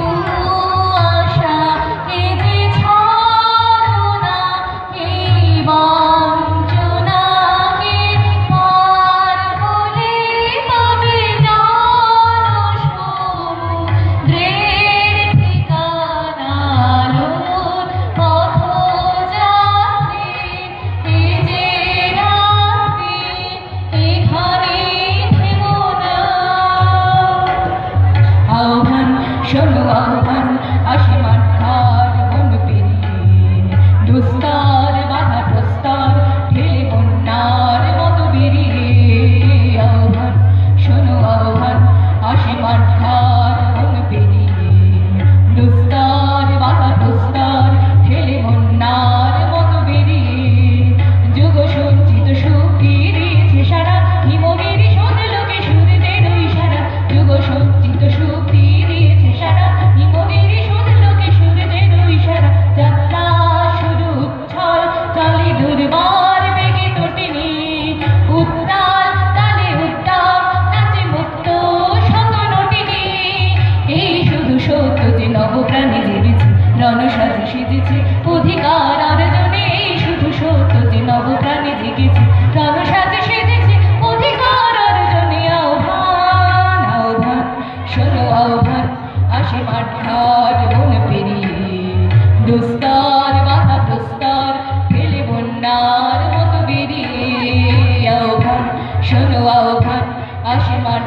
不 শোনো আহ্বান জেগেছে অধিকার আরজনে শুধু সত্য যে জেগেছে প্রাণ সাথে সেজেছে, অধিকার আহ্বান আহ্বান, শোনো আহ্বান, আসে মাঠ ঘাট পেরিয়ে। দুস্তার বাধা প্রস্তার, ফেলে বন্যার মতো বেরিয়ে। আহ্বান, শোনো আহ্বান, আসে মাঠ